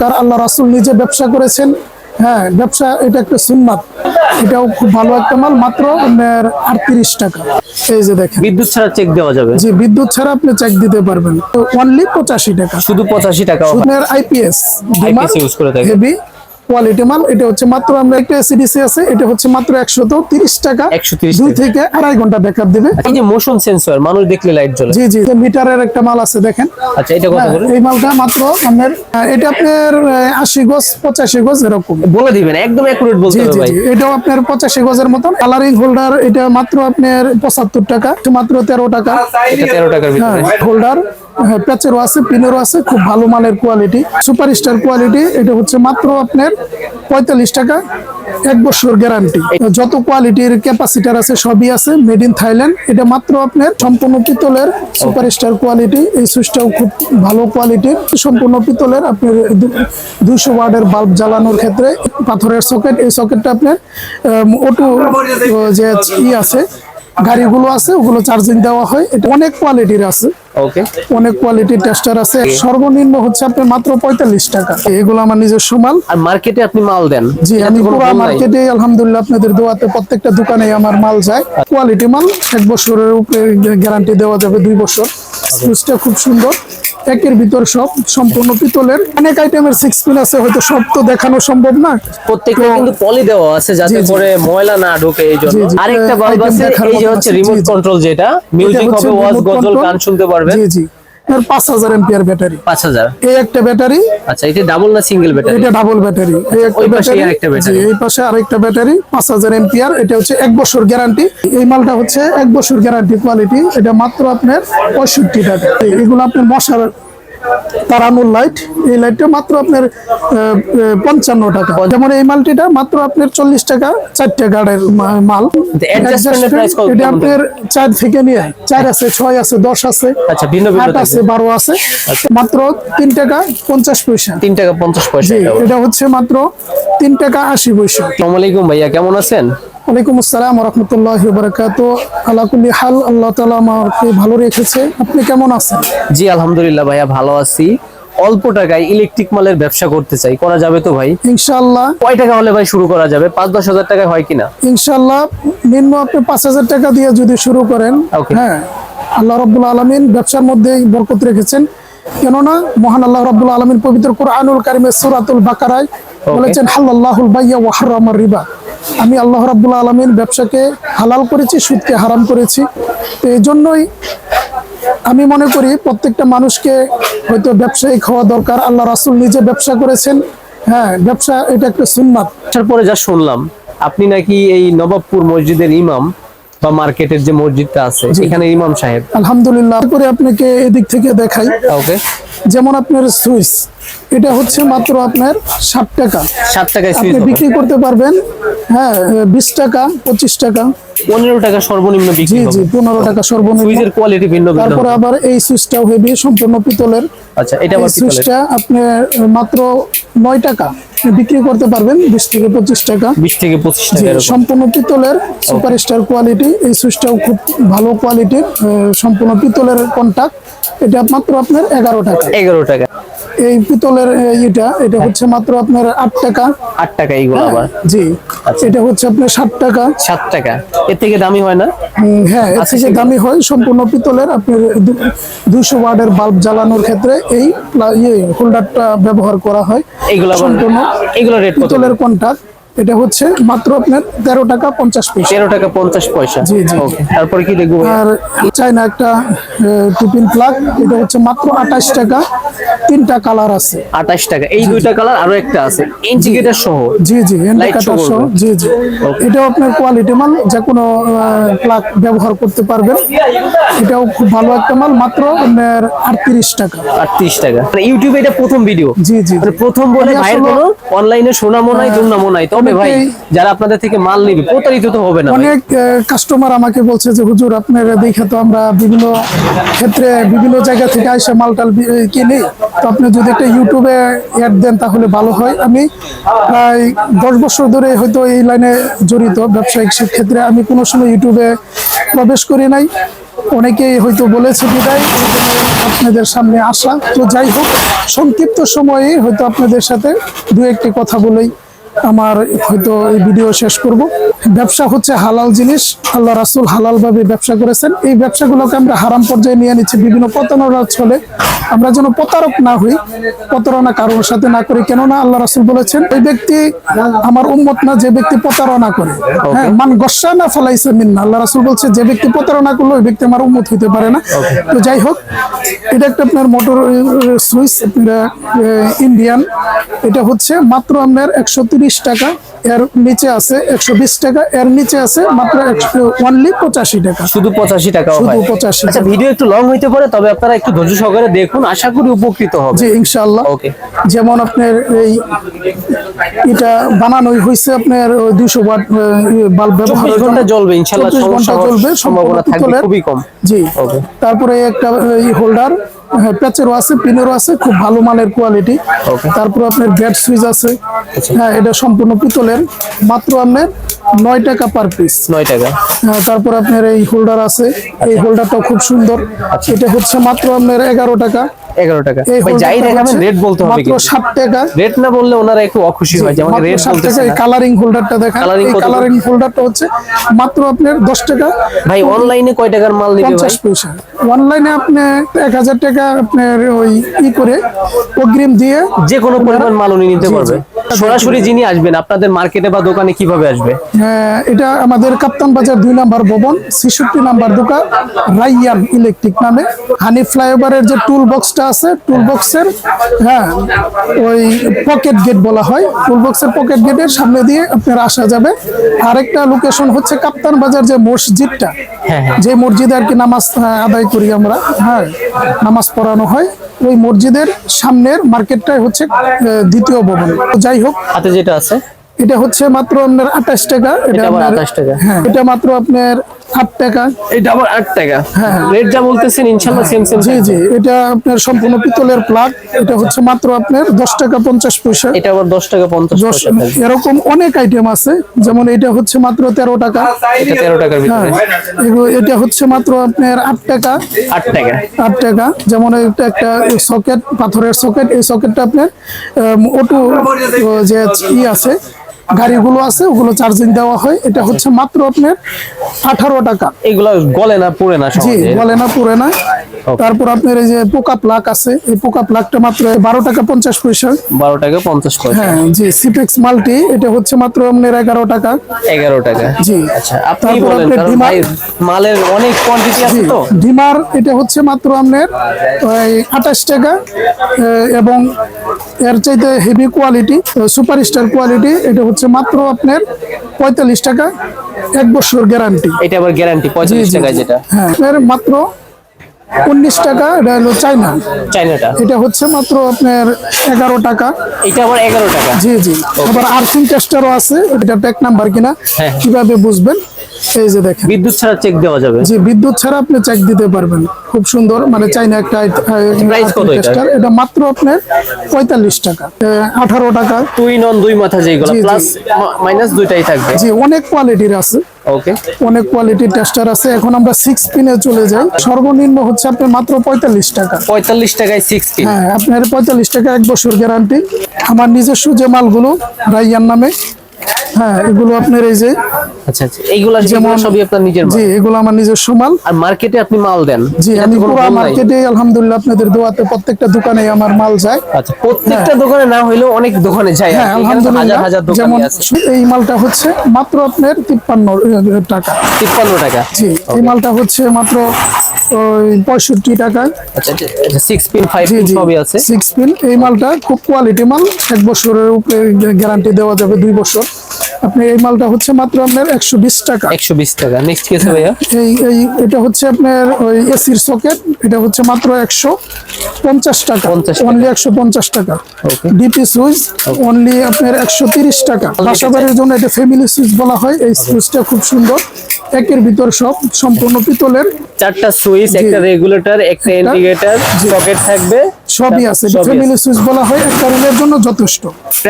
কার আল্লাহ রাসুল নিজে ব্যবসা করেছেন। হ্যাঁ ব্যবসা এটা একটা সুন্নাত। এটাও খুব ভালো একটা মাল মাত্র আপনার আটত্রিশ টাকা। এই যে দেখেন। বিদ্যুৎ ছাড়া চেক দেওয়া যাবে? যে বিদ্যুৎ ছাড়া আপনি চেক দিতে পারবেন। অনলি পঁচাশি টাকা। শুধু পঁচাশি টাকা আপনার আইপিএস ইউজ করে। হেভি কোয়ালিটি মাল এটা হচ্ছে মাত্র আমরা একটা এসিডিসি আছে এটা হচ্ছে মাত্র একশো তো তিরিশ টাকা। 130 দুই থেকে আড়াই ঘণ্টা ব্যাকআপ দিবে। এই যে মোশন সেন্সর মানুষ দেখলে লাইট জ্বলে। জি জি মিটারের একটা মাল আছে দেখেন। আচ্ছা এটা কত হ্যাঁ, করে? এই মালটা মাত্র আপনার এটা আপনার আশি গজ পঁচাশি গজ এরকম। বলে দিবেন একদম অ্যাকুরেট বলতে হবে ভাই। এটাও আপনার পঁচাশি গজের মতন। কালারিং হোল্ডার এটা মাত্র আপনার পঁচাত্তর টাকা মাত্র তেরো টাকা। এটা তেরো টাকার ভিতরে। হোল্ডার হ্যাঁ প্যাচেরও আছে পিনেরও আছে খুব ভালো মালের কোয়ালিটি সুপার স্টার কোয়ালিটি এটা হচ্ছে মাত্র আপনার পঁয়তাল্লিশ টাকা, এক বছর গ্যারান্টি যত কোয়ালিটির ক্যাপাসিটার আছে, সবই আছে মেড ইন থাইল্যান্ড এটা মাত্র আপনার সম্পূর্ণ পিতলের সুপার স্টার কোয়ালিটি এই সুইচটাও খুব ভালো কোয়ালিটির সম্পূর্ণ পিতলের আপনার দুশো ওয়ার্ডের বাল্ব জ্বালানোর ক্ষেত্রে পাথরের সকেট এই সকেটটা আপনার অটো যে ই আছে, গাড়িগুলো আছে, ওগুলো চার্জিং দেওয়া হয়। এটা অনেক কোয়ালিটির আছে। ওকে অনেক কোয়ালিটির টেস্টার আছে। সর্বনিম্ন হচ্ছে আপনার মাত্র পঁয়তাল্লিশ টাকা। এগুলো আমার নিজস্ব মাল। আর মার্কেটে আপনি মাল দেন? জি আমি পুরো মার্কেটে আলহামদুলিল্লাহ আপনাদের দোয়াতে প্রত্যেকটা দোকানে আমার মাল যায়। কোয়ালিটি মাল এক বছরের উপরে গ্যারান্টি দেওয়া যাবে দুই বছর। সুইচটা খুব সুন্দর। একের ভিতর সব সম্পূর্ণ পিতলের। অনেক আইটেমের সিক্স পিন আছে হয়তো সব তো দেখানো সম্ভব না। প্রত্যেকটা কিন্তু পলি দেওয়া আছে যাতে। করে ময়লা না ঢোকে এই জন্য। আরেকটা বাল্ব আছে এই যে হচ্ছে রিমোট। কন্ট্রোল যেটা। মিউজিক হবে ওয়াজ গজল গান শুনতে পারবেন। জি জি। এর 5000 एंपিয়ার ব্যাটারি। পাঁচ হাজার? এই একটা ব্যাটারি আচ্ছা এটা ডাবল না সিঙ্গেল ব্যাটারি? এটা ডাবল ব্যাটারি। এই একটা ব্যাটারি আরেকটা ব্যাটারি। এই পাশে আরেকটা ব্যাটারি পাঁচ হাজার এম্পিয়ার এটা হচ্ছে এক বছর গ্যারান্টি এই মালটা হচ্ছে এক বছর গ্যারান্টি কোয়ালিটি এটা মাত্র আপনার পঁয়ষট্টি টাকা। এই- এগুলো আপনার মশার তারানুর লাইট এই লাইটটা মাত্র আপনার পঞ্চান্ন টাকা। যেমন এই মালটিটা মাত্র আপনার চল্লিশ টাকা চারটে গাড়ের মাল। এটা আপনার চার থেকে নিয়ে চার আছে ছয় আছে দশ আছে আচ্ছা আট আছে বারো আছে। মাত্র তিন টাকা পঞ্চাশ পয়সা। তিন টাকা পঞ্চাশ পয়সা এটা। হচ্ছে মাত্র তিন টাকা আশি পয়সা। আসসালামু আলাইকুম ভাইয়া কেমন আছেন? ওয়ালাইকুম আসসালাম রহমতুল্লাহ বারাকাত আলাকুল্লি হাল আল্লাহ তালা আমাকে ভালো রেখেছে। আপনি কেমন আছেন? জি আলহামদুলিল্লাহ ভাইয়া ভালো আছি। অল্প টাকায় ইলেকট্রিক মালের ব্যবসা করতে চাই। করা যাবে তো ভাই? ইনশাল্লাহ কয় টাকা হলে ভাই শুরু করা যাবে? পাঁচ দশ হাজার টাকায় হয় কিনা? ইনশাল্লাহ নিম্ন আপনি পাঁচ হাজার টাকা দিয়ে যদি শুরু করেন হ্যাঁ আল্লাহ রব্বুল আলমিন ব্যবসার মধ্যে বরকত রেখেছেন। কেননা মহান আল্লাহ রব্বুল আলমিন পবিত্র কোরআনুল কারিমের সুরাতুল বাকারায় বলেছেন হাল্লাহুল বাইয়া ওয়া রিবা। আমি আল্লাহ রাব্বুল আলমিন ব্যবসাকে হালাল করেছি সুদকে হারাম করেছি। তো এই জন্যই আমি মনে করি প্রত্যেকটা মানুষকে হয়তো ব্যবসায়িক হওয়া দরকার। আল্লাহ রাসুল নিজে ব্যবসা করেছেন। হ্যাঁ ব্যবসা এটা একটা সুন্নাত। আসার পরে যা শুনলাম আপনি নাকি এই নবাবপুর মসজিদের ইমাম বা মার্কেটের যে মসজিদটা আছে এখানে ইমাম সাহেব। আলহামদুলিল্লাহ করে আপনাকে এদিক থেকে দেখাই। ওকে। যেমন আপনার সুইচ এটা হচ্ছে মাত্র আপনার ষাট টাকা। সাত টাকায় আপনি বিক্রি করতে পারবেন হ্যাঁ বিশ টাকা পঁচিশ টাকা। পনেরো টাকা সর্বনিম্ন জি জি পনেরো টাকা সর্বনিম্ন। সুইচের কোয়ালিটি ভিন্ন তারপরে আবার এই সুইচটাও হেভি সম্পূর্ণ পিতলের। আচ্ছা এটা আবার সুইচটা আপনি মাত্র নয় টাকা। বিক্রি করতে পারবেন বিশ থেকে পঁচিশ টাকা। বিশ থেকে পঁচিশ টাকা সম্পূর্ণ পিতলের সুপার স্টার কোয়ালিটি এই সুইচটাও খুব ভালো কোয়ালিটির সম্পূর্ণ পিতলের কন্টাক্ট এটা মাত্র আপনার এগারো টাকা। এগারো টাকা। এই পিতলের এটা এটা হচ্ছে মাত্র আপনার আট টাকা। আট টাকা এইগুলো আবার? জি। আচ্ছা। এটা হচ্ছে আপনার ষাট টাকা। সাত টাকা। এর থেকে দামি হয় না? হ্যাঁ এর আচ্ছা, থেকে দামি হয় সম্পূর্ণ পিতলের। আপনার দুইশো ওয়ার্ডের বাল্ব জ্বালানোর ক্ষেত্রে এই ইয়ে হোল্ডারটা ব্যবহার করা হয়। এইগুলো সম্পূর্ণ এগুলো রেট পিতলের কন্টাক্ট এটা হচ্ছে মাত্র আপনার তেরো টাকা পঞ্চাশ পয়সা। তেরো টাকা পঞ্চাশ পয়সা। জি, জি। তারপরে কি দেখব? আর চাইনা একটা টিফিন প্লাগ এটা হচ্ছে মাত্র আঠাশ টাকা। তিনটা কালার আছে। আঠাশ টাকা। এই দুইটা কালার আরও একটা আছে ইন্ডিকেটার সহ। জি জি ইন্ডিকেটর সহ জি জি। এটাও আপনার কোয়ালিটি মাল যে কোনো প্লাগ ব্যবহার করতে পারবেন। এটাও খুব ভালো একটা মাল মাত্র আপনার আটত্রিশ টাকা। আটত্রিশ টাকা। মানে ইউটিউবে এটা প্রথম ভিডিও জি জি মানে প্রথম বলে ভাইয়ের কোনো অনলাইনে শোনামো নাই দুর্নামো নাই তবে হবে ভাই? যারা আপনাদের থেকে মাল নেবে প্রতারিত তো হবে না অনেক কাস্টমার আমাকে বলছে যে হুজুর আপনার দেখে তো আমরা বিভিন্ন ক্ষেত্রে বিভিন্ন জায়গা থেকে আইসা মালটাল কিনি। তো আপনি যদি একটা ইউটিউবে অ্যাড দেন তাহলে ভালো হয়। আমি প্রায় দশ বছর ধরে হয়তো এই লাইনে জড়িত ব্যবসায়িক ক্ষেত্রে। আমি কোনো সময় ইউটিউবে প্রবেশ করি নাই। অনেকেই হয়তো বলেছে বিদায় আপনাদের সামনে আসা। তো যাই হোক সংক্ষিপ্ত সময়ে হয়তো আপনাদের সাথে দু একটি কথা বলেই আমার হয়তো এই ভিডিও শেষ করব। ব্যবসা হচ্ছে হালাল জিনিস। আল্লাহ রাসুল হালাল ভাবে ব্যবসা করেছেন। এই ব্যবসাগুলোকে আমরা হারাম পর্যায়ে নিয়ে নিচ্ছি। বিভিন্ন প্রতারণার ছলে আমরা যেন প্রতারক না হই প্রতারণা কারোর সাথে না করি। কেননা আল্লাহ রাসুল বলেছেন ওই ব্যক্তি আমার উম্মত না যে ব্যক্তি প্রতারণা করে। হ্যাঁ মান গসা না ফলাইছে মিন্না। আল্লাহ রাসুল বলছে যে ব্যক্তি প্রতারণা করল ওই ব্যক্তি আমার উম্মত হইতে পারে না। তো যাই হোক এটা একটা আপনার মোটর সুইচ আপনার ইন্ডিয়ান। এটা হচ্ছে মাত্র আপনার একশো টাকা। এর নিচে আছে একশো বিশ টাকা এর নিচে আছে মাত্র ওনলি পঁচাশি টাকা। শুধু পঁচাশি টাকা শুধু 85 আচ্ছা ভিডিও একটু লং হইতে পারে তবে আপনারা একটু ধৈর্য সহকারে দেখুন আশা করি উপকৃত হবে। জি ইনশাআল্লাহ। ওকে যেমন আপনার এই এটা বানানোই হয়েছে আপনার দুইশো ওয়াট বাল্ব ব্যবহার 24 ঘণ্টা জ্বলবে, ইনশাআল্লাহ, হওয়ার জ্বলবে সম্ভাবনা থাকবে খুবই কম। জি। Okay. তারপরে একটা এই হোল্ডার প্যাচেরও আছে পিনেরও আছে খুব ভালো মানের কোয়ালিটি. তারপর আপনার গ্যাট সুইচ আছে। হ্যাঁ এটা সম্পূর্ণ পিতলের মাত্র আপনার নয় টাকা পার পিস নয় টাকা। তারপর আপনার এই হোল্ডার আছে। এই হোল্ডারটাও খুব সুন্দর। এটা হচ্ছে মাত্র আপনার এগারো টাকা। এগারো টাকা। ভাই যাই দেখাবেন রেট বলতে হবে মাত্র টাকা। রেট না বললে ওনারা একটু অখুশি হয় যে আমাকে মাত্র রেট 60 বলতেছে এই কালারিং হোল্ডারটা দেখেন করে? কালারিং হোল্ডারটা হচ্ছে মাত্র আপনার দশ টাকা। ভাই অনলাইনে কয় টাকার মাল নিবে ভাই? পঞ্চাশ পয়সা। অনলাইনে আপনি এক হাজার টাকা আপনার ওই ই করে অগ্রিম দিয়ে যে কোনো পরিমাণ মাল উনি নিতে পারবে। সরাসরি যিনি আসবেন আপনাদের মার্কেটে বা দোকানে কীভাবে আসবে? আহ, এটা আমাদের কাপ্তান বাজার দুই নাম্বার ভবন ছেষট্টি নাম্বার দোকান রাইয়ান ইলেকট্রিক নামে। হানি ফ্লাইওভারের যে টুল বক্সটা আছে টুল বক্সের হ্যাঁ ওই পকেট গেট বলা হয়। টুল বক্সের পকেট গেটের সামনে দিয়ে আপনার আসা যাবে। আরেকটা লোকেশন হচ্ছে কাপ্তান বাজার যে মসজিদটা। হ্যাঁ, হ্যাঁ। যে মসজিদে আর কি নামাজ আদায় করি আমরা হ্যাঁ নামাজ পড়ানো হয়। ওই মসজিদের সামনের মার্কেটটাই হচ্ছে দ্বিতীয় ভবন। যাই হোক হাতে যেটা আছে? এটা হচ্ছে মাত্র আপনার আঠাশ টাকা। এটা আপনার- 28 টাকা। হ্যাঁ এটা মাত্র আপনার আট টাকা। এটা আবার আট টাকা। হ্যাঁ। রেট যা বলতেছেন ইনশাল্লাহ সেম সেম জি জি। এটা আপনার সম্পূর্ণ পিতলের প্লাগ এটা হচ্ছে মাত্র আপনার দশ টাকা পঞ্চাশ পয়সা। এটা আবার দশ টাকা পঞ্চাশ। এরকম অনেক আইটেম আছে। যেমন এটা হচ্ছে মাত্র তেরো টাকা। তেরো টাকার হ্যাঁ ভিতরে এটা হচ্ছে মাত্র আপনার আট টাকা। আট টাকা। আট টাকা। যেমন এটা একটা সকেট পাথরের সকেট এই সকেটটা আপনার অটো যে ই আছে গাড়িগুলো আছে ওগুলো চার্জিং দেওয়া হয়। এটা হচ্ছে মাত্র আপনার আঠারো টাকা। এগুলো গলে না পড়ে না জি গলে না পড়ে না। তারপর আপনার এই যে পোকা প্লাক আছে এই পোকা প্লাকটা মাত্র বারো টাকা পঞ্চাশ পয়সা। বারো টাকা পঞ্চাশ পয়সা। হ্যাঁ জি সিপেক্স মাল্টি এটা হচ্ছে মাত্র আপনার এগারো টাকা। এগারো টাকা। জি। আচ্ছা আপনি বলেন মালের অনেক কোয়ান্টিটি আছে তো? ডিমার এটা হচ্ছে মাত্র আপনার ওই আঠাশ টাকা এবং এর চাইতে heavy quality super star quality এটা হচ্ছে মাত্র আপনার পঁয়তাল্লিশ টাকা এক বছর গ্যারান্টি এটা আবার গ্যারান্টি পঁয়তাল্লিশ টাকা যেটা। হ্যাঁ মাত্র উনিশ টাকা এটা হলো চাইনা চাইনাটা এটা হচ্ছে মাত্র আপনার এগারো টাকা। এটা আবার এগারো টাকা। জি জি। আবার আর্থিং টেস্টারও আছে এটা প্যাক নাম্বার কিনা হ্যাঁ। কীভাবে বুঝবেন? এই যে দেখেন। বিদ্যুৎ ছাড়া চেক দেওয়া যাবে? জি বিদ্যুৎ ছাড়া আপনি চেক দিতে পারবেন। খুব সুন্দর মানে চাইনা একটা Price কত এটা? এটা মাত্র আপনার পঁয়তাল্লিশ টাকা। আঠারো টাকা। দুই নন দুই মাথা যেগুলো। প্লাস মাইনাস দুইটাই থাকবে? জি অনেক কোয়ালিটির আছে। ওকে অনেক কোয়ালিটির টেস্টার আছে। এখন আমরা সিক্স পিনে চলে যাই। সর্বনিম্ন হচ্ছে আপনার মাত্র পঁয়তাল্লিশ টাকা। পঁয়তাল্লিশ টাকায় সিক্স পিন হ্যাঁ আপনার পঁয়তাল্লিশ টাকা এক বছর গ্যারান্টি আমার নিজস্ব যে মালগুলো রাইয়ান নামে হ্যাঁ এগুলো আপনার এই যে আচ্ছা আচ্ছা। এইগুলা যেমন যেমন- সবই আপনার নিজের জি এগুলো আমার নিজস্ব মাল। আর মার্কেটে আপনি মাল দেন? জি আমি পুরো মার্কেটে আলহামদুলিল্লাহ আপনাদের দোয়াতে প্রত্যেকটা দোকানে আমার মাল যায়। আচ্ছা প্রত্যেকটা দোকানে না হলেও অনেক দোকানে যায় হ্যাঁ আর কি। এখানে তো হাজার হাজার দোকান আছে। এই মালটা হচ্ছে মাত্র আপনার তিপ্পান্ন টাকা। তিপ্পান্ন টাকা। জি এই মালটা হচ্ছে মাত্র পঁয়ষট্টি টাকা আচ্ছা six pin five G pin সবই আছে। সিক্স পিন এই মালটা খুব কোয়ালিটি মাল। এক বছরের উপরে গ্যারান্টি দেওয়া যাবে দুই বছর। আপনি এই মালটা হচ্ছে মাত্র আপনার একশো বিশ টাকা। একশো বিশ টাকা। নেক্সট কেস ভাইয়া? এই এই এটা হচ্ছে আপনার ওই এসির সকেট এটা হচ্ছে মাত্র একশো পঞ্চাশ টাকা। 50 অনলি একশো পঞ্চাশ টাকা। ডিপি সুইচ অনলি আপনার একশো তিরিশ টাকা। বাসাবাড়ির জন্য এটা ফ্যামিলি সুইচ বলা হয়। এই সুইচটা খুব সুন্দর। একের ভিতর সব সম্পূর্ণ পিতলের চারটা সুইচ একটা রেগুলেটর একটা ইন্ডিকেটর। সকেট থাকবে। সবই আছে ফ্যামিলি সুইচ বলা হয় একটা রুমের জন্য যথেষ্ট।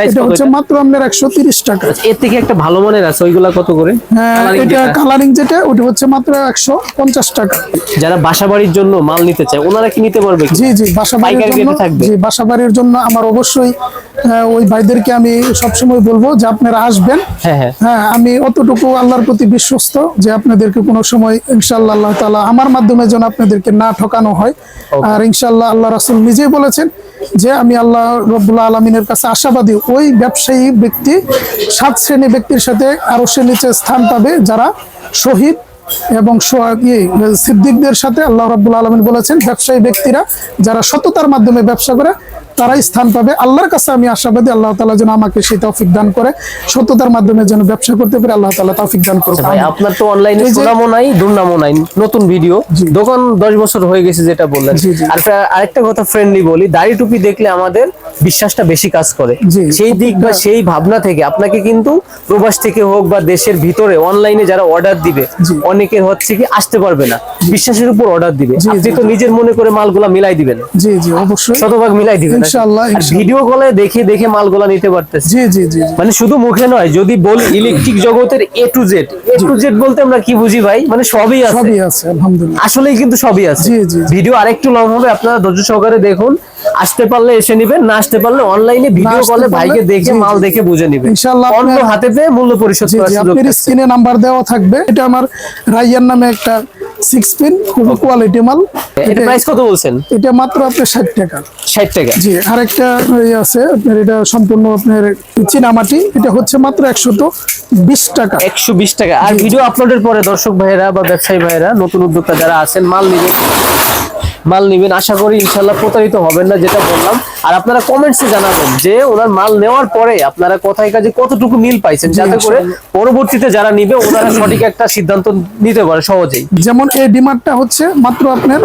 এটা হচ্ছে মাত্র আপনার একশো তিরিশ টাকা। এর থেকে একটা ভালো মানের আছে ওইগুলা কত করে? হ্যাঁ, এটা কালারিং যেটা ওটা হচ্ছে মাত্র একশো পঞ্চাশ টাকা। যারা বাসা বাড়ির জন্য মাল নিতে চায় ওনারা কি নিতে পারবে? জি জি বাসা বাড়ির পাইকারি জন্য? জি বাসা বাড়ির জন্য আমার অবশ্যই ওই ভাইদেরকে আমি সবসময় বলব যে আপনারা আসবেন। হ্যাঁ হ্যাঁ। হ্যাঁ আমি অতটুকু আল্লাহর প্রতি বিশ্বস্ত যে আপনাদেরকে কোনো সময় ইনশাল্লাহ আল্লাহ তালা আমার মাধ্যমে যেন আপনাদেরকে না ঠকানো হয়। আর ইনশাল্লাহ আল্লাহ রাসুল নিজেই বলেছেন যে আমি আল্লাহ রব্বুল্লাহ আলমিনের কাছে আশাবাদী ওই ব্যবসায়ী ব্যক্তি সাত শ্রেণি ব্যক্তির সাথে আরও সে নিচে স্থান পাবে যারা শহীদ এবং ইয়ে, সিদ্দিকদের সাথে আল্লাহ রাব্বুল আলমিন বলেছেন ব্যবসায়ী ব্যক্তিরা যারা সততার মাধ্যমে ব্যবসা করে তারাই স্থান পাবে। আল্লাহর কাছে আমি আশাবাদী আল্লাহ তালা যেন আমাকে সেই তৌফিক দান করে সততার মাধ্যমে যেন ব্যবসা করতে পারে আল্লাহ তালা তৌফিক দান করবে আপনার তো অনলাইনে সুনামও নাই দুর্নামও নাই নতুন ভিডিও দোকান দশ বছর হয়ে গেছে যেটা বললেন। আর আরেকটা কথা ফ্রেন্ডলি বলি দাড়ি টুপি দেখলে আমাদের বিশ্বাসটা বেশি কাজ করে। সেই দিক বা সেই ভাবনা থেকে আপনাকে কিন্তু প্রবাস থেকে হোক বা দেশের ভিতরে অনলাইনে যারা অর্ডার দিবে জি। অনেকের হচ্ছে কি আসতে পারবে না। বিশ্বাসের উপর অর্ডার দিবে। জি, আপনি তো নিজের মনে করে মালগুলা মিলাই দিবেন। জি জি অবশ্যই। শতভাগ মিলাই দিবেন? ইনশাআল্লাহ, ভিডিও কলে দেখে দেখে মালগুলা নিতে পারতেছে। জি জি জি। মানে শুধু মুখে নয় যদি বলি ইলেকট্রিক জগতের A to Z A to Z বলতে আমরা কি বুঝি ভাই? মানে সবই আছে। সবই আছে আলহামদুলিল্লাহ। আসলেই কিন্তু সবই আছে। জি, জি। ভিডিও আরেকটু লং হবে আপনারা ধৈর্য সহকারে দেখুন। আসতে পারলে এসে নিবেন না আসতে পারলে অনলাইনে ভিডিও কলে ভাইকে দেখে মাল দেখে বুঝে নিবেন। ইনশাআল্লাহ অন্য হাতে পেয়ে মূল্য পরিশোধ করার সুযোগ আপনার স্ক্রিনে নাম্বার দেওয়া থাকবে। এটা আমার রাইয়ার নামে একটা সিক্স পিন খুব কোয়ালিটি মাল। এটা এটা- প্রাইস কত বলছেন? এটা মাত্র আপনার ষাট টাকা। ষাট টাকা। জি আরেকটা ইয়ে আছে আপনার এটা সম্পূর্ণ আপনার চীনামাটি। এটা হচ্ছে মাত্র একশত বিশ টাকা। একশো বিশ টাকা। আর ভিডিও আপলোডের পরে দর্শক ভাইয়েরা বা ব্যবসায়ী ভাইয়েরা নতুন উদ্যোক্তা যারা আছেন মাল নিবেন। মাল নিবেন আশা করি ইনশাল্লাহ প্রতারিত হবেন না যেটা বললাম। আর আপনারা কমেন্টসে জানাবেন যে ওনার মাল নেওয়ার পরে আপনারা কোথায় কাজে কতটুকু মিল পাইছেন যাতে করে পরবর্তীতে যারা নিবে ওনারা সঠিক একটা সিদ্ধান্ত নিতে পারে সহজেই। যেমন এই ডিমান্ডটা হচ্ছে মাত্র আপনার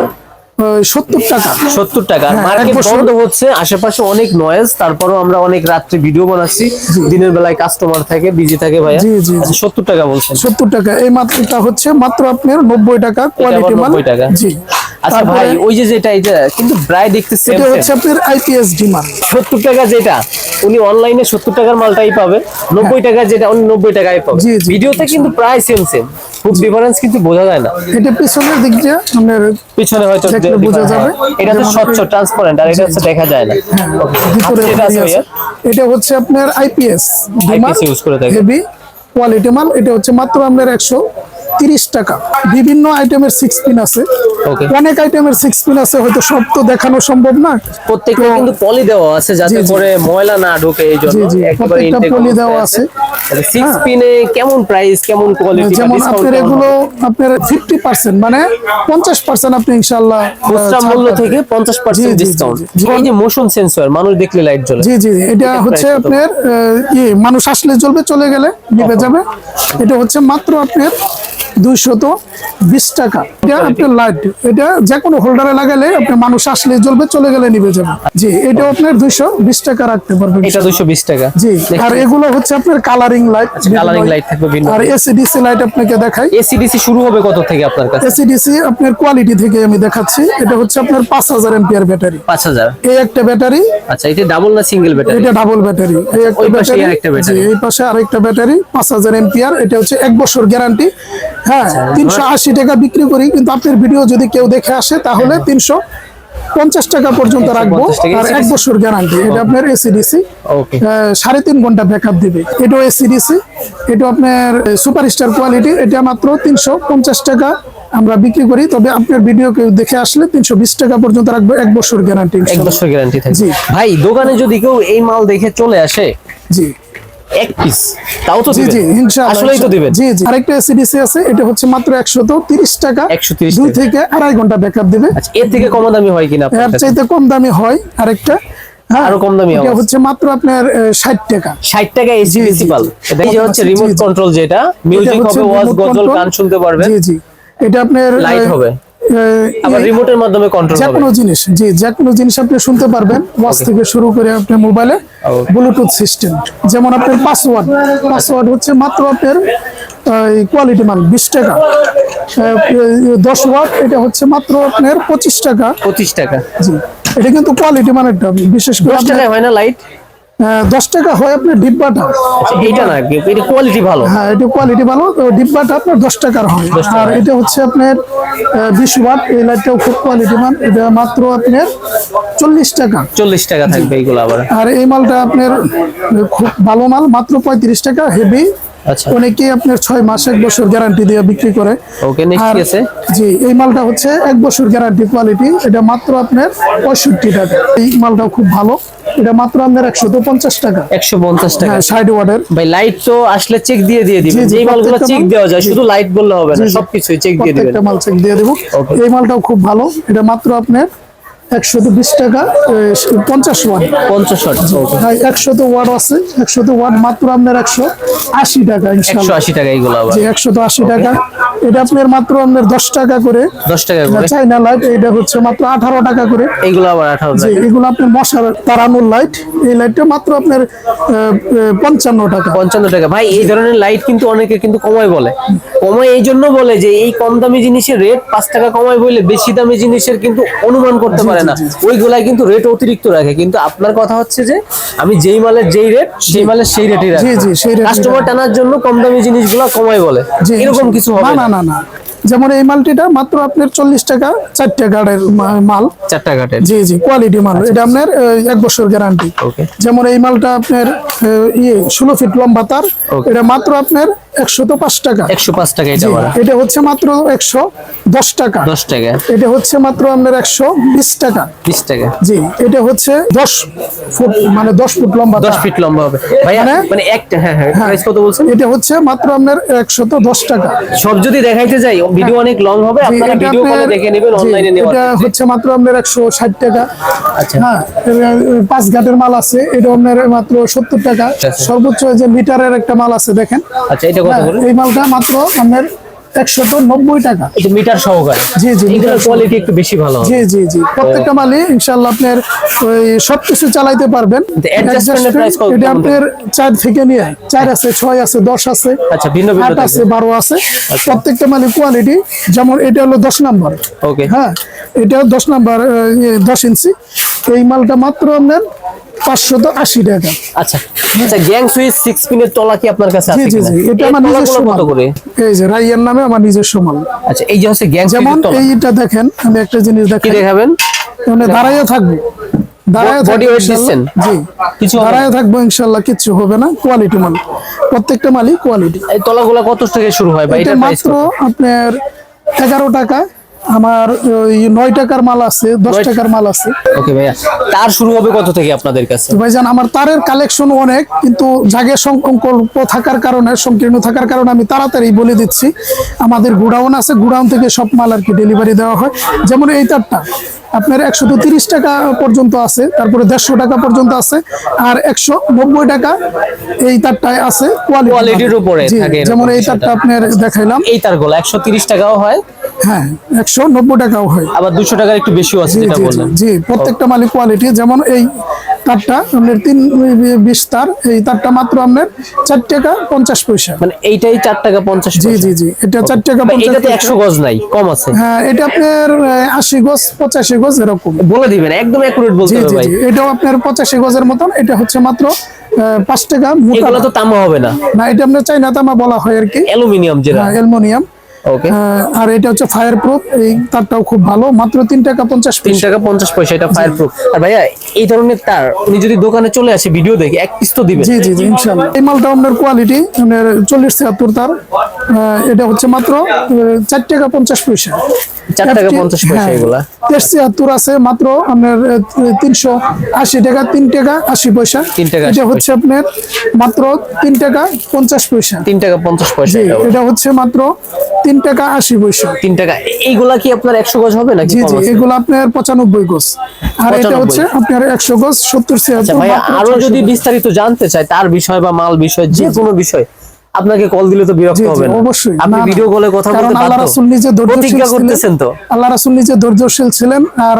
সত্তর টাকা। সত্তর টাকা। হ্যাঁ, মার্কেট বন্ধ হচ্ছে আশেপাশে অনেক নয়েজ তারপরও আমরা অনেক রাত্রে ভিডিও বানাচ্ছি। দিনের বেলায় কাস্টমার থাকে বিজি থাকে ভাইয়া। জি, জি, জি। সত্তর টাকা বলছেন। সত্তর টাকা। এই মাত্রটা হচ্ছে মাত্র আপনার নব্বই টাকা কোয়ালিটি মাল। টাকা। জি। আচ্ছা ভাই ওই যে যেটা এটা কিন্তু প্রায় দেখতে সেম। এটা হচ্ছে আপনার আইপিএস ডিমান্ড সত্তর টাকা যেটা উনি অনলাইনে সত্তর টাকার মালটাই পাবে। টাকা যেটা উনি নব্বই টাকায় পাবে। ভিডিওতে কিন্তু প্রায় সেম সেম খুব ডিফারেন্স কিন্তু বোঝা যায় না। এটা পিছনের দিক দিয়ে আপনার পিছনে হয়তো বোঝা যাবে। এটা তো স্বচ্ছ ট্রান্সপারেন্ট আর এটা হচ্ছে দেখা যায় না আছে। ভাইয়া? এটা হচ্ছে আপনার আইপিএস আইপিএস ইউজ করে থাকে। হেভি কোয়ালিটি মাল এটা হচ্ছে মাত্র আপনার একশো তিরিশ টাকা বিভিন্ন আইটেমের সিক্স পিন আছে. অনেক আইটেমের সিক্স পিন আছে হয়তো সব তো দেখানো সম্ভব না। প্রত্যেকটা কিন্তু পলি দেওয়া আছে যাতে। করে ময়লা না ঢোকে এই জন্য। প্রত্যেকটা পলি দেওয়া আছে। সিক্স হ্যাঁ। পিনে কেমন প্রাইস কেমন কোয়ালিটি যেমন আপনার এগুলো আপনার ফিফটি পার্সেন্ট মানে পঞ্চাশ পার্সেন্ট আপনি ইনশাল্লাহ খুচরা মূল্য থেকে পঞ্চাশ পার্সেন্ট ডিসকাউন্ট। এই যে মোশন সেন্সর মানুষ দেখলে লাইট জ্বলে। জি জি এটা হচ্ছে আপনার ইয়ে মানুষ আসলে চলবে চলে গেলে নিবে যাবে। এটা হচ্ছে মাত্র আপনার দুইশত বিশ টাকা। এটা আপনার লাইট এটা যে কোনো হোল্ডারে লাগালে আপনার মানুষ আসলে জ্বলবে চলে গেলে নিবে যাবে জি এটা আপনার দুইশো বিশ টাকা রাখতে পারবেন। এটা দুশো বিশ টাকা। জি আর এগুলো হচ্ছে আপনার কালারিং লাইট কালারিং লাইট থাকবে ভিন্ন। আর এসিডিসি লাইট আপনাকে দেখাই। এসিডিসি শুরু হবে কত থেকে আপনার কাছে? এসিডিসি আপনার কোয়ালিটি থেকে আমি দেখাচ্ছি। এটা হচ্ছে আপনার পাঁচ হাজার এম্পিয়ার ব্যাটারি পাঁচ হাজার। এই একটা ব্যাটারি আচ্ছা এটা ডাবল না সিঙ্গেল ব্যাটারি এটা ডাবল ব্যাটারি এই একটা পাশে ব্যাটারি আরেকটা ব্যাটারি। এই পাশে আরেকটা ব্যাটারি পাঁচ হাজার এম্পিয়ার এটা হচ্ছে এক বছর গ্যারান্টি হ্যাঁ আচ্ছা, তিনশো আশি টাকা বিক্রি করি কিন্তু আপনার ভিডিও যদি কেউ দেখে আসে তাহলে তিনশো পঞ্চাশ টাকা পর্যন্ত রাখব। আর এক বছর গ্যারান্টি এটা আপনার এসিডিসি সাড়ে তিন ঘণ্টা ব্যাকআপ দিবে। এটাও এসিডিসি এটা আপনার সুপার স্টার কোয়ালিটি এটা মাত্র তিনশো পঞ্চাশ টাকা আমরা বিক্রি করি। তবে আপনার ভিডিও কেউ দেখে আসলে তিনশো বিশ টাকা পর্যন্ত রাখব এক বছর গ্যারান্টি এক বছর গ্যারান্টি থাকে ভাই দোকানে যদি কেউ এই মাল দেখে চলে আসে জি। এক পিস তাও তো জি দিবেন? জি ইনশাআল্লাহ আসলেই তো দিবেন। জি জি। আরেকটা এসিডিসি আছে এটা হচ্ছে মাত্র 130 টাকা। 130 দুই থেকে আড়াই ঘণ্টা ব্যাকআপ দিবে। আচ্ছা এর থেকে কম দামি হয় কিনা আপনার এর চাইতে কম দামি হয় আরেকটা। হ্যাঁ, আরও কম দামি এটা হচ্ছে মাত্র আপনার ষাট টাকা। ষাট টাকা এসি জি, জি, প্রিন্সিপাল এটা যে হচ্ছে রিমোট কন্ট্রোল যেটা? মিউজিক হবে ওয়াজ গজল গান শুনতে পারবেন। জি জি। এটা আপনার লাইট হবে। আবার রিমোটের মাধ্যমে কন্ট্রোল যে কোনো জিনিস জি যে কোনো জিনিস আপনি শুনতে পারবেন ওয়াচ থেকে শুরু করে আপনার মোবাইলে ব্লুটুথ সিস্টেম যেমন আপনার পাসওয়ার্ড পাসওয়ার্ড হচ্ছে মাত্র আপনার কোয়ালিটি মান বিশ টাকা। দশ ওয়াট এটা হচ্ছে মাত্র আপনার পঁচিশ টাকা। পঁচিশ টাকা। জি এটা কিন্তু কোয়ালিটি মানেরটা বিশেষ করে হয় না লাইট দশ টাকা হয় আপনার ডিব্বাটা। এটা না এটা কোয়ালিটি ভালো। হ্যাঁ এটা কোয়ালিটি ভালো তো ডিব্বাটা আপনার দশ টাকার হয়। আর এটা হচ্ছে আপনার বিশ ওয়াট এই লাইটটাও খুব কোয়ালিটি মান। এটা মাত্র আপনার চল্লিশ টাকা। চল্লিশ টাকা থাকবে এইগুলো আবার। আর এই মালটা আপনার খুব ভালো মাল মাত্র পঁয়ত্রিশ টাকা হেভি আচ্ছা অনেকে আপনার ছয় মাস এক বছর গ্যারান্টি দিয়ে বিক্রি করে। জি এই মালটা হচ্ছে এক বছর গ্যারান্টি কোয়ালিটি এটা মাত্র আপনার পঁয়ষট্টি টাকা। এই মালটাও খুব ভালো। এটা মাত্র আপনার একশো তো পঞ্চাশ টাকা। একশো পঞ্চাশ টাকা। ষাট ভাই লাইট তো আসলে চেক দিয়ে দিয়ে দিবেন। যেই মালগুলো চেক দেওয়া যায় শুধু লাইট বললে হবে না জি। চেক দিয়ে দিবেন। প্রত্যেকটা মাল চেক দিয়ে দেবো। এই মালটাও খুব ভালো। এটা মাত্র আপনার একশো তো বিশ টাকা পঞ্চাশ ওয়াট পঞ্চাশ শট হ্যাঁ একশো তো ওয়াট আছে একশো তো ওয়াট মাত্র আপনার একশো আশি টাকা একশো আশি টাকা এইগুলো একশো তো আশি টাকা। এটা আপনার মাত্র আপনার দশ টাকা করে। দশ টাকা করে। চাইনা লাইট এটা হচ্ছে মাত্র আঠারো টাকা করে। এইগুলো আবার আঠারো এগুলো আপনার মশার তারানোর লাইট এই লাইটটা মাত্র আপনার পঞ্চান্ন টাকা। পঞ্চান্ন টাকা। ভাই এই ধরনের লাইট কিন্তু অনেকে কিন্তু কমায় বলে। কমায় এই জন্য বলে যে এই কম দামি জিনিসের রেট পাঁচ টাকা কমায় বলে বেশি দামি জিনিসের কিন্তু অনুমান করতে পারে না। ওইগুলা কিন্তু রেট অতিরিক্ত রাখে। কিন্তু আপনার কথা হচ্ছে যে আমি যেই মালের যেই রেট সেই মালের সেই রেটই রাখি। কাস্টমার টানার জন্য কম দামি জিনিসগুলো কমায় বলে। এরকম কিছু হবে না। না। না না। যেমন এই মালটিটা মাত্র আপনার চল্লিশ টাকা চারটা গাড়ের মাল। চারটা গাড়ের জি জি কোয়ালিটি মাল। এটা আপনার আহ, এক বছর গ্যারান্টি ওকে যেমন এই মালটা আপনার ইয়ে ষোলো ফিট লম্বা তার। এটা মাত্র আপনার একশো তো পাঁচ টাকা। একশো পাঁচ টাকা এটা এটা হচ্ছে মাত্র একশো দশ টাকা। দশ টাকা। এটা হচ্ছে মাত্র আপনার একশো বিশ টাকা। বিশ টাকা। জি এটা হচ্ছে দশ ফুট মানে দশ ফুট লম্বা দশ ফিট লম্বা হবে। মানে- মানে একটা হ্যাঁ হ্যাঁ কত বলছেন? এটা হচ্ছে মাত্র আপনার একশো তো দশ টাকা। সব যদি দেখাইতে যাই ভিডিও অনেক লং হবে আপনারা ভিডিও কলে দেখে নেবেন অনলাইনে নেওয়ার এটা হচ্ছে মাত্র আপনার একশো ষাট টাকা। আচ্ছা। হ্যাঁ পাঁচ ঘাটের মাল আছে এটা আপনার মাত্র সত্তর টাকা। আচ্ছা। সর্বোচ্চ যে লিটারের একটা মাল আছে দেখেন। আচ্ছা এটা কত হ্যাঁ, করে? এই মালটা মাত্র আপনার নব্বই টাকা। এটা মিটার সহকারে? জি, জি, এগুলোর কোয়ালিটি একটু বেশি ভালো জি জি জি। প্রত্যেকটা মালই ইনশাল্লাহ আপনার ওই সবকিছু চালাইতে পারবেন। এটা আপনার চার থেকে নিয়ে চার আছে ছয় আছে দশ আছে আচ্ছা ভিন্ন ভিন্ন আট আছে বারো আছে। প্রত্যেকটা মালের কোয়ালিটি যেমন এটা হলো দশ নাম্বার। ওকে হ্যাঁ এটা দশ নাম্বার দশ ইঞ্চি। এই মালটা মাত্র আপনার টাকা। আচ্ছা আচ্ছা গ্যাং সুইচ সিক্স পিনের তলা কি আপনার কাছে জি আছে জি জি এটা আমার নিজস্ব মাল করে? এই যে রাইয়ার নামে আমার নিজস্ব মাল আচ্ছা এই যে হচ্ছে গ্যাং সুইচের তলা। এইটা দেখেন আমি একটা জিনিস কি দেখাই। দেখাবেন? মানে দাঁড়াইয়া থাকব। দিচ্ছেন? জি কিছু? থাকব ইনশাল্লাহ কিচ্ছু হবে না। কোয়ালিটি মাল। প্রত্যেকটা মালই কোয়ালিটি এই তলাগুলো কত থেকে শুরু হয় এটা মাত্র আপনার এগারো টাকা আমার ওই নয় টাকার মাল আছে দশ টাকার মাল আছে। ওকে ভাইয়া তার শুরু হবে কত থেকে আপনাদের কাছে? ভাইজান আমার তারের কালেকশন অনেক কিন্তু জায়গার সংকল্প থাকার কারণে সংকীর্ণ থাকার কারণে আমি তাড়াতাড়ি বলে দিচ্ছি। আমাদের গুডাউন আছে গুডাউন থেকে সব মাল আর কি ডেলিভারি দেওয়া হয়। যেমন এই তারটা আপনার একশো তিরিশ টাকা পর্যন্ত আছে তারপরে দেড়শো টাকা পর্যন্ত আছে আর একশো নব্বই টাকা এই তারটায় আছে কোয়ালিটির উপরে যেমন এই তারটা আপনার দেখাইলাম। এই তারগুলো একশো তিরিশ টাকাও হয়। হ্যাঁ একশো নব্বই টাকাও হয়। আবার দুশো টাকার একটু বেশিও আছে জি যেটা জি, জি, বললেন। জি। প্রত্যেকটা কোয়ালিটি যেমন এই তারটা আপনার তিন বিশ তার এই তারটা মাত্র আপনার চার টাকা পঞ্চাশ পয়সা। মানে এইটাই চার টাকা পঞ্চাশ জি জি জি এটা চার টাকা পঞ্চাশ একশো গজ নাই কম আছে। হ্যাঁ এটা আপনার আশি গজ পঁচাশি গজ এরকম। বলে দিবেন একদম অ্যাকুরেট বলতে জি জি এটাও আপনার পঁচাশি গজের মতন এটা হচ্ছে মাত্র পাঁচ টাকা মোটা তো তামা হবে না। না এটা আপনার চাইনা তামা বলা হয় আর কি। অ্যালুমিনিয়াম যেটা। অ্যালমোনিয়াম। ওকে আর এটা হচ্ছে ফায়ার প্রুফ এই তারটাও খুব ভালো মাত্র তিন টাকা পঞ্চাশ তিন পয়সা টাকা পঞ্চাশ পয়সা এটা ফায়ার প্রুফ আর ভাইয়া এই ধরনের তার উনি যদি দোকানে চলে আসে ভিডিও দেখে এক পিস তো দিবেন। জি জি ইনশাল্লাহ এই মালটা আপনার কোয়ালিটি আপনার চল্লিশ ছিয়াত্তর তার। এটা হচ্ছে মাত্র আহ, চার টাকা পঞ্চাশ পয়সা। চার টাকা FT পঞ্চাশ পয়সা হ্যাঁ, এগুলা। তেইশ ছিয়াত্তর আছে মাত্র আপনার তিনশো আশি টাকা তিন টাকা আশি পয়সা। তিন টাকা এটা হচ্ছে আপনার মাত্র তিন টাকা পঞ্চাশ পয়সা। তিন টাকা পঞ্চাশ পয়সা জি এটা। এটা হচ্ছে মাত্র তিন টাকা আশি পয়সা। তিন টাকা। এইগুলা কি আপনার একশো গজ হবে নাকি জি জি এগুলো আপনার পঁচানব্বই গোস আর এটা 95 হচ্ছে আপনার একশো গজ সত্তর আচ্ছা ছিয়াত্তর আরও যদি বিস্তারিত জানতে চাই তার বিষয় বা মাল বিষয় যে কোনো বিষয় আপনাকে কল দিলে তো বিরক্ত জি, জি, হবে না। অবশ্যই। আপনি। ভিডিও কলে কথা বলতে বলতে আল্লাহ রাসূল নিজে ধৈর্যশীল প্রতিজ্ঞা। করতেছেন তো। আল্লাহ রাসূল নিজে ধৈর্যশীল ছিলেন। আর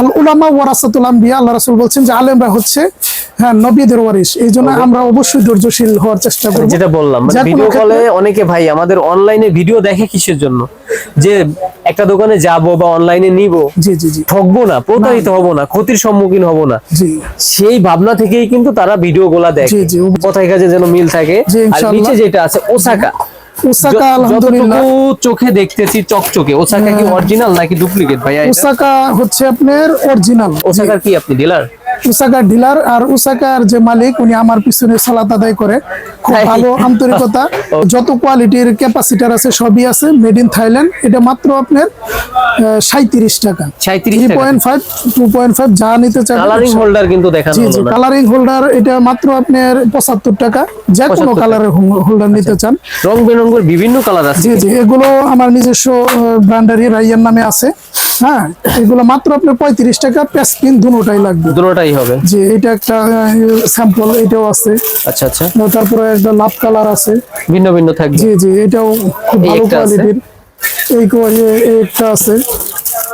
আল উলামা ওয়ারাসাতুল আম্বিয়া আল্লাহ রাসূল বলছেন যে আলেমরা হচ্ছে হ্যাঁ নবীদের ওয়ারিস এই জন্য আমরা অবশ্যই ধৈর্যশীল হওয়ার চেষ্টা করব। যেটা বললাম মানে ভিডিও কলে অনেকে ভাই আমাদের অনলাইনে ভিডিও দেখে কিসের জন্য? যে একটা দোকানে যাব বা অনলাইনে নিব ঠকবো না প্রতারিত হব না ক্ষতির সম্মুখীন হব না। সেই ভাবনা থেকেই কিন্তু তারা ভিডিও গুলা জি, কথায় কাজে যেন মিল থাকে। আর নিচে যেটা আছে ওসাকা। ওসাকা য- আলহামদুলিল্লাহ। চোখে দেখতেছি চকচকে। ওসাকা কি অরিজিনাল নাকি ডুপ্লিকেট ভাইয়া ওসাকা হচ্ছে আপনার অরিজিনাল ওসাকার কি আপনি ডিলার উসাকা ডিলার আর উসাকার যে মালিক উনি আমার পিছনে সালাত আদায় করে। খুব ভালো আন্তরিকতা। যত কোয়ালিটির ক্যাপাসিটার আছে সবই আছে মেড ইন থাইল্যান্ড। এটা মাত্র আপনার সাঁত্রিশ টাকা। 37 থ্রি টাকা। Point five two point five যা নিতে চান কালারিং হোল্ডার কিন্তু দেখানো জি জি কালারিং হোল্ডার এটা মাত্র আপনার পঁচাত্তর টাকা। যে কোনো কালারের হোল্ডার নিতে চান। রং বেরঙ্গের বিভিন্ন কালার আছে। জি জি এগুলো আমার নিজস্ব ব্র্যান্ডারি রাইয়ার নামে আছে। হ্যাঁ এগুলো মাত্র আপনার পঁয়ত্রিশ টাকা। প্যাসপিন দুটাই লাগবে। দুটোটাই হবে? যে এটা একটা স্যাম্পল এটাও আছে। আচ্ছা আচ্ছা। তারপরে একটা লাভ কালার আছে। ভিন্ন ভিন্ন থাকবে? জি জি এটাও খুব ভালো কোয়ালিটির এই একটা আছে।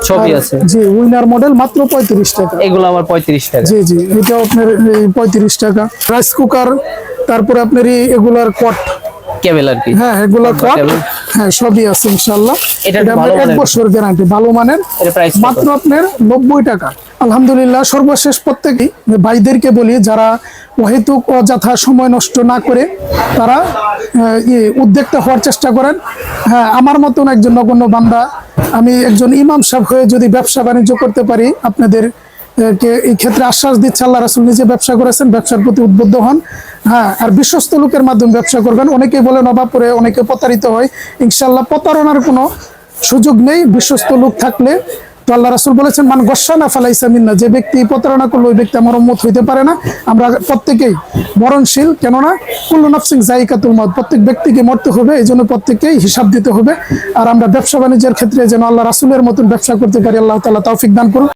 ছবি আছে? জি উইনার মডেল মাত্র পঁয়ত্রিশ টাকা। এগুলো আমার পঁয়ত্রিশ টাকা। জি জি এটাও আপনার পঁয়ত্রিশ টাকা। রাইস কুকার তারপরে আপনার এগুলার কট কেবল আর কি? হ্যাঁ এগুলার কট হ্যাঁ সবই আছে এটা এক বছর গ্যারান্টি ভালো মানের। মাত্র আপনার নব্বই টাকা। আলহামদুলিল্লাহ সর্বশেষ প্রত্যেকেই ভাইদেরকে বলি যারা অহেতুক অযথা সময় নষ্ট না করে তারা ইয়ে, উদ্যোক্তা হওয়ার চেষ্টা করেন। হ্যাঁ আমার মতন একজন নগণ্য বান্দা আমি একজন ইমাম সাহেব হয়ে যদি ব্যবসা বাণিজ্য করতে পারি আপনাদের এই ক্ষেত্রে আশ্বাস দিচ্ছে আল্লাহ রাসুল নিজে ব্যবসা করেছেন, ব্যবসার প্রতি উদ্বুদ্ধ হন। হ্যাঁ আর বিশ্বস্ত লোকের মাধ্যমে ব্যবসা করবেন। অনেকেই বলে নবাবপুরে অনেকে প্রতারিত হয়। ইনশাল্লাহ প্রতারণার কোনো সুযোগ নেই বিশ্বস্ত লোক থাকলে। তো আল্লাহ রাসুল বলেছেন, মান গসানা ফালাইসা মিন্না যে ব্যক্তি প্রতারণা করল ওই ব্যক্তি আমার উম্মত হইতে পারে না। আমরা প্রত্যেকেই মরণশীল, কেননা কুল্লু নাফসিং জাইকাতুল মত প্রত্যেক ব্যক্তিকে মরতে হবে এই জন্য প্রত্যেককেই হিসাব দিতে হবে। আর আমরা ব্যবসা বাণিজ্যের ক্ষেত্রে যেন আল্লাহ রাসুলের মতন ব্যবসা করতে পারি, আল্লাহ তাআলা তৌফিক দান করুন